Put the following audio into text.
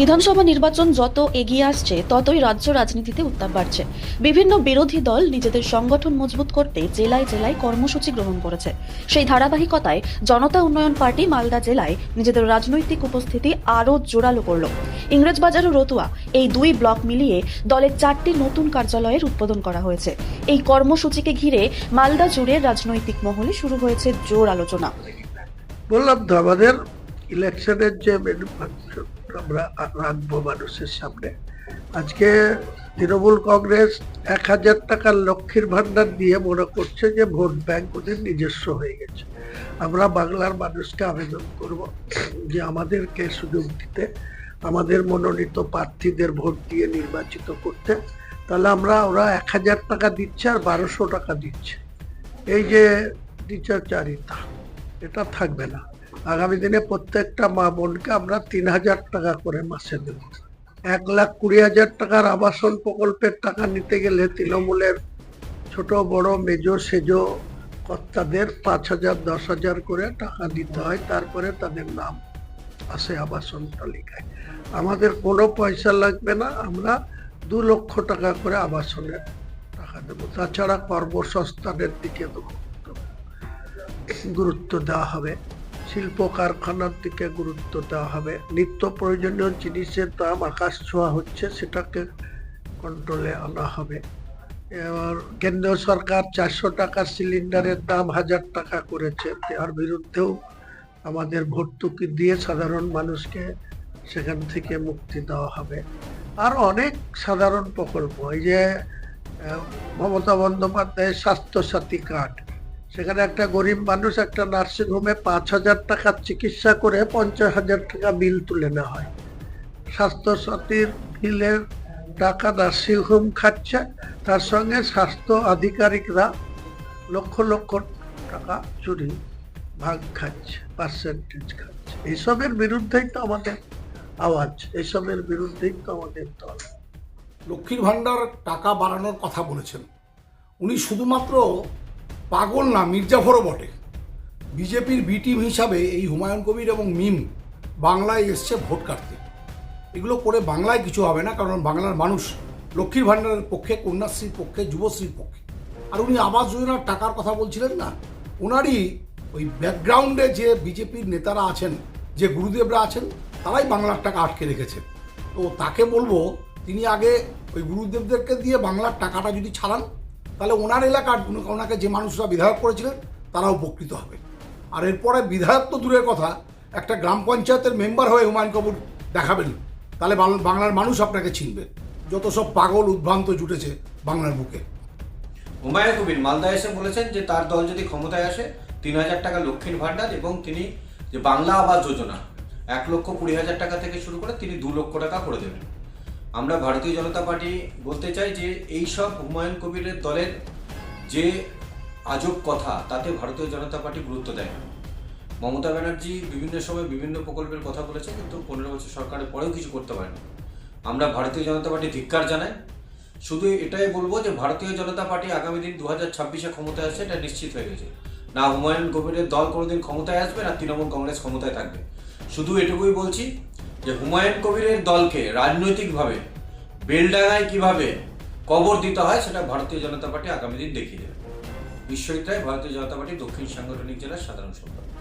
বিধানসভা নির্বাচন যত এগিয়ে আসছে, ততই রাজ্য রাজনীতিতে উত্তাপ বাড়ছে। বিভিন্ন বিরোধী দল নিজেদের সংগঠন মজবুত করতে জেলায় জেলায় কর্মসূচি গ্রহণ করেছে। সেই ধারাবাহিকতায় জনতা উন্নয়ন পার্টি মালদা জেলায় নিজেদের রাজনৈতিক উপস্থিতি আরও জোরালো করল। ইংরেজবাজার ও রতুয়া এই দুই ব্লক মিলিয়ে দলের চারটি নতুন কার্যালয়ের উদ্বোধন করা হয়েছে। এই কর্মসূচিকে ঘিরে মালদা জুড়ে রাজনৈতিক মহলে শুরু হয়েছে জোর আলোচনা। বললাম তো আমাদের ইলেকশনের যে আমরা রাখব মানুষের সামনে। আজকে তৃণমূল কংগ্রেস এক হাজার টাকার লক্ষ্মীর ভান্ডার দিয়ে মনে করছে যে ভোট ব্যাংক ওদের নিজস্ব হয়ে গেছে। আমরা বাংলার মানুষকে আবেদন করব যে আমাদেরকে সুযোগ দিতে, আমাদের মনোনীত প্রার্থীদের ভোট দিয়ে নির্বাচিত করতে। তাহলে আমরা, ওরা এক হাজার টাকা দিচ্ছে আর বারোশো টাকা দিচ্ছে। এই যে টিচারচারিতা এটা থাকবে না। আগামী দিনে প্রত্যেকটা মা বোনকে আমরা তিন হাজার টাকা করে মাসে দেব। এক লাখ কুড়ি হাজার টাকার আবাসন প্রকল্পের টাকা নিতে গেলে তৃণমূলের ছোট, বড়, মেজো, সেজো কর্তাদের পাঁচ হাজার, দশ হাজার করে টাকা দিতে হয়। তারপরে তাদের নাম আসে আবাসন তালিকায়। আমাদের কোনো পয়সা লাগবে না, আমরা দু লক্ষ টাকা করে আবাসনের টাকা দেবো। তাছাড়া কর্মসংস্থানের দিকে গুরুত্ব দেওয়া হবে। শিল্প কারখানার দিকে গুরুত্ব দেওয়া হবে। নিত্য প্রয়োজনীয় জিনিসের দাম আকাশ ছোঁয়া হচ্ছে, সেটাকে কন্ট্রোলে আনা হবে। এবার কেন্দ্রীয় সরকার চারশো টাকা সিলিন্ডারের দাম হাজার টাকা করেছে। তার বিরুদ্ধেও আমাদের ভর্তুকি দিয়ে সাধারণ মানুষকে সেখান থেকে মুক্তি দেওয়া হবে। আর অনেক সাধারণ প্রকল্প, এই যে মমতা বন্দ্যোপাধ্যায়ের স্বাস্থ্যসাথী কার্ড। সেখানে একটা গরিব মানুষ একটা নার্সিং হোমে পাঁচ হাজার টাকার চিকিৎসা করে পঞ্চাশ হাজার টাকা বিল তুলে নেওয়া হয়। স্বাস্থ্য সাথীর বিলের টাকা নার্সিং হোম খাচ্ছে, তার সঙ্গে স্বাস্থ্য আধিকারিকরা লক্ষ লক্ষ টাকা চুরি, ভাগ খাচ্ছে পার্সেন্টেজ খাচ্ছে। এইসবের বিরুদ্ধেই তো আমাদের আওয়াজ, এইসবের বিরুদ্ধেই তো আমাদের দল। লক্ষ্মীর ভাণ্ডার টাকা বাড়ানোর কথা বলেছেন। উনি শুধুমাত্র পাগল না, মির্জাফরও বটে। বিজেপির বি টিম হিসাবে এই হুমায়ুন কবির এবং মিম বাংলায় এসছে ভোট কাটতে। এগুলো করে বাংলায় কিছু হবে না, কারণ বাংলার মানুষ লক্ষ্মীর ভাণ্ডারের পক্ষে, কন্যাশ্রীর পক্ষে, যুবশ্রীর পক্ষে। আর উনি আবাস যোজনার টাকার কথা বলছিলেন না? ওনারই ওই ব্যাকগ্রাউন্ডে যে বিজেপির নেতারা আছেন, যে গুরুদেবরা আছেন, তারাই বাংলার টাকা আটকে রেখেছেন। তো তাকে বলব, তিনি আগে ওই গুরুদেবদেরকে দিয়ে বাংলার টাকাটা যদি ছাড়ান তাহলে ওনার এলাকার ওনাকে যে মানুষরা বিধায়ক করেছিলেন তারা উপকৃত হবে। আর এরপরে বিধায়ক তো দূরের কথা, একটা গ্রাম পঞ্চায়েতের মেম্বার হয়ে হুমায়ুন কবুর দেখাবেন। তাহলে বাংলার মানুষ আপনাকে চিনবে। যত সব পাগল, উদ্ভ্রান্ত জুটেছে বাংলার বুকে। হুমায়ুন কবির মালদা এসে বলেছেন যে তার দল যদি ক্ষমতায় আসে, তিন হাজার টাকা লক্ষ্মীর ভাণ্ডার এবং তিনি যে বাংলা আবাস যোজনা, এক লক্ষ কুড়ি হাজার টাকা থেকে শুরু করে তিনি দু লক্ষ টাকা করে দেবেন। আমরা ভারতীয় জনতা পার্টি বলতে চাই যে এই সব হুমায়ুন কবিরের দলের যে আজব কথা, তাতে ভারতীয় জনতা পার্টি গুরুত্ব দেয় না। মমতা ব্যানার্জি বিভিন্ন সময় বিভিন্ন প্রকল্পের কথা বলেছে, কিন্তু পনেরো বছর সরকারের পরেও কিছু করতে পারেনি। আমরা ভারতীয় জনতা পার্টি ধিক্কার জানাই। শুধু এটাই বলব যে ভারতীয় জনতা পার্টি আগামী দিন দু হাজার ছাব্বিশে ক্ষমতায় আসছে, এটা নিশ্চিত হয়ে গেছে। না হুমায়ুন কবিরের দল কোনোদিন ক্ষমতায় আসবে, না তৃণমূল কংগ্রেস ক্ষমতায় থাকবে। শুধু এটুকুই বলছি যে হুমায়ুন কবিরের দলকে রাজনৈতিকভাবে বেলডাঙায় কীভাবে কবর দিতে হয় সেটা ভারতীয় জনতা পার্টি আগামী দিন দেখিয়ে দেবে। বিশ্বজিৎ রায়, ভারতীয় জনতা পার্টি দক্ষিণ সাংগঠনিক জেলার সাধারণ সম্পাদক।